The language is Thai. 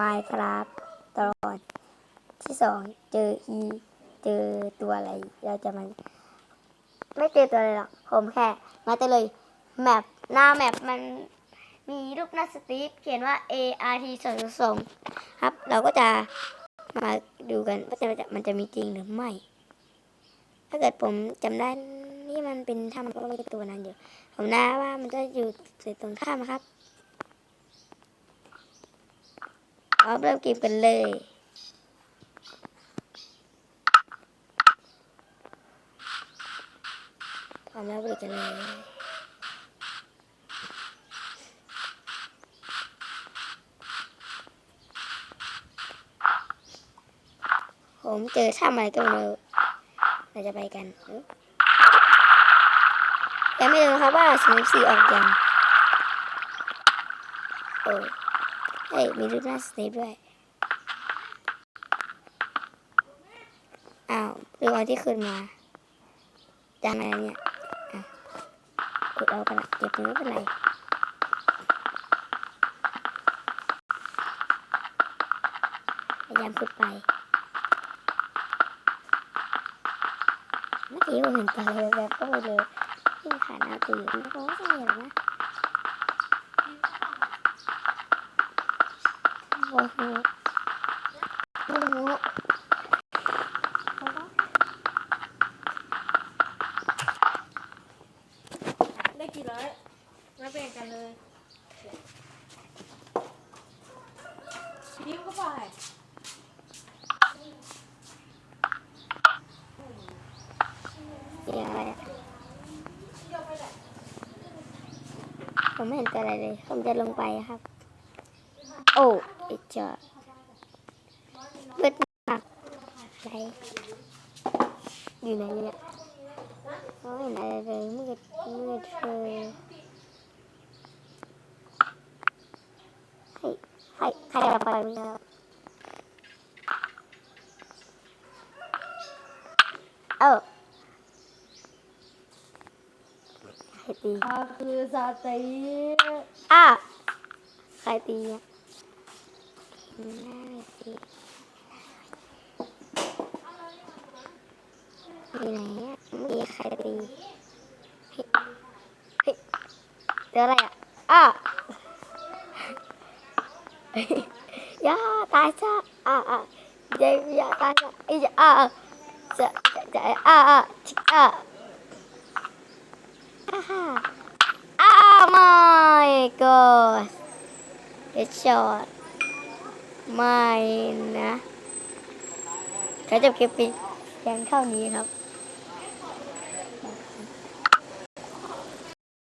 Minecraft ตอนที่สองเจออีเจอตัวอะไรเราจะมัน ไม่เจอตัวอะไรหรอก ผมแค่ มาแต่เลยแมปหน้าแมปมันมีรูปหน้าสตีฟเขียนว่า A R T 2 2ครับ เราก็จะมาดูกันว่าจะมันจะมีจริงหรือไม่ ถ้าเกิดผมจำได้นี่มันเป็นถ้ามันก็ไม่ตัวนั้นอยู่ ผมน่าว่ามันจะอยู่ตรงข้ามนะครับ พร้อมเริ่มเกมกันเลย พร้อมแล้วไปกันเลยผมเจอถ้ำอะไรก็ไม่รู้เราจะไปกันยังไม่รู้นะครับว่าสมิสีออกยังโอ้ เฮ้ย มีรูปหน้าสเนปด้วย อ้าวเรื่องที่ขึ้นมาจังอะไรเนี่ยอะกดเอากันละเก็บไม่เป็นไรพยายามขึ้นไปเมื่อกี้ผมเห็นปลาเลยแบบก็เลยที่ขาหน้าตีมันก็ไม่ใช่หรอกนะโอ้โหโอ้โห ได้กี่ร้อยมาแบ่งกันเลยยิ้มก็ไปเสียงอะไรอะผมไม่เห็นตัวอะไรเลย ผมจะลงไปครับ โอ้ ไอจอดมืดมากไหนอยู่ไหนเนี่ยมองไม่เห็นอะไรเมีอะใครอะน่าตีอยู่ไหนอะเมื่อกี้ใครตีเฮ้ยเฮ้ยเจออะไรอะอะยอย่าตายซะอะอะเดี๋ยวอย่าตายซะอ้ยอะอะจะจะจะอะอะชิอะอะฮ่า Oh my god headshot ไม่นะเขาจะเก็บไปเพียงเท่านี้ครับ